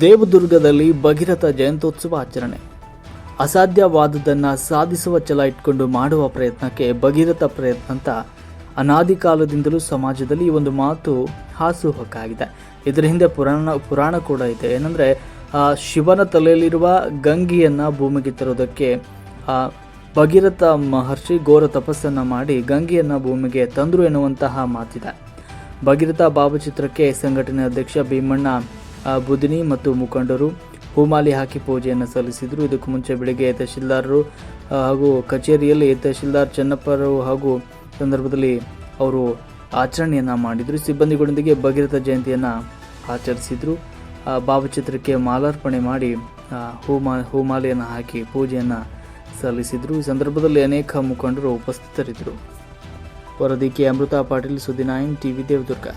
ದೇವದುರ್ಗದಲ್ಲಿ ಭಗೀರಥ ಜಯಂತ್ಯೋತ್ಸವ ಆಚರಣೆ. ಅಸಾಧ್ಯವಾದದನ್ನು ಸಾಧಿಸುವ ಛಲ ಇಟ್ಕೊಂಡು ಮಾಡುವ ಪ್ರಯತ್ನಕ್ಕೆ ಭಗೀರಥ ಪ್ರಯತ್ನ ಅಂತ ಅನಾದಿ ಕಾಲದಿಂದಲೂ ಸಮಾಜದಲ್ಲಿ ಈ ಒಂದು ಮಾತು ಹಾಸುಹೊಕ್ಕಾಗಿದೆ. ಇದರ ಹಿಂದೆ ಪುರಾಣ ಪುರಾಣ ಕೂಡ ಇದೆ. ಏನಂದ್ರೆ ಶಿವನ ತಲೆಯಲ್ಲಿರುವ ಗಂಗೆಯನ್ನ ಭೂಮಿಗೆ ತರೋದಕ್ಕೆ ಭಗೀರಥ ಮಹರ್ಷಿ ಘೋರ ತಪಸ್ಸನ್ನ ಮಾಡಿ ಗಂಗೆಯನ್ನ ಭೂಮಿಗೆ ತಂದರು ಎನ್ನುವಂತಹ ಮಾತಿದೆ. ಭಗೀರಥ ಭಾವಚಿತ್ರಕ್ಕೆ ಸಂಘಟನೆ ಅಧ್ಯಕ್ಷ ಭೀಮಣ್ಣ ಬುದಿನಿ ಮತ್ತು ಮುಖಂಡರು ಹೂಮಾಲಿ ಹಾಕಿ ಪೂಜೆಯನ್ನು ಸಲ್ಲಿಸಿದರು. ಇದಕ್ಕೂ ಮುಂಚೆ ಬೆಳಗ್ಗೆ ತಹಶೀಲ್ದಾರರು ಹಾಗೂ ಕಚೇರಿಯಲ್ಲಿ ತಹಶೀಲ್ದಾರ್ ಚೆನ್ನಪ್ಪರು ಹಾಗೂ ಸಂದರ್ಭದಲ್ಲಿ ಅವರು ಆಚರಣೆಯನ್ನು ಮಾಡಿದರು. ಸಿಬ್ಬಂದಿಗಳೊಂದಿಗೆ ಭಗೀರಥ ಜಯಂತಿಯನ್ನು ಆಚರಿಸಿದರು. ಭಾವಚಿತ್ರಕ್ಕೆ ಮಾಲಾರ್ಪಣೆ ಮಾಡಿ ಹೂಮಾ, ಹೂಮಾಲೆಯನ್ನು ಹಾಕಿ ಪೂಜೆಯನ್ನು ಸಲ್ಲಿಸಿದರು. ಈ ಸಂದರ್ಭದಲ್ಲಿ ಅನೇಕ ಮುಖಂಡರು ಉಪಸ್ಥಿತರಿದ್ದರು. ವರದಿ ಕೆ ಅಮೃತ ಪಾಟೀಲ್ ಸುದಿನಾಯನ್ ಟಿ ಟಿವಿ ದೇವದುರ್ಗ.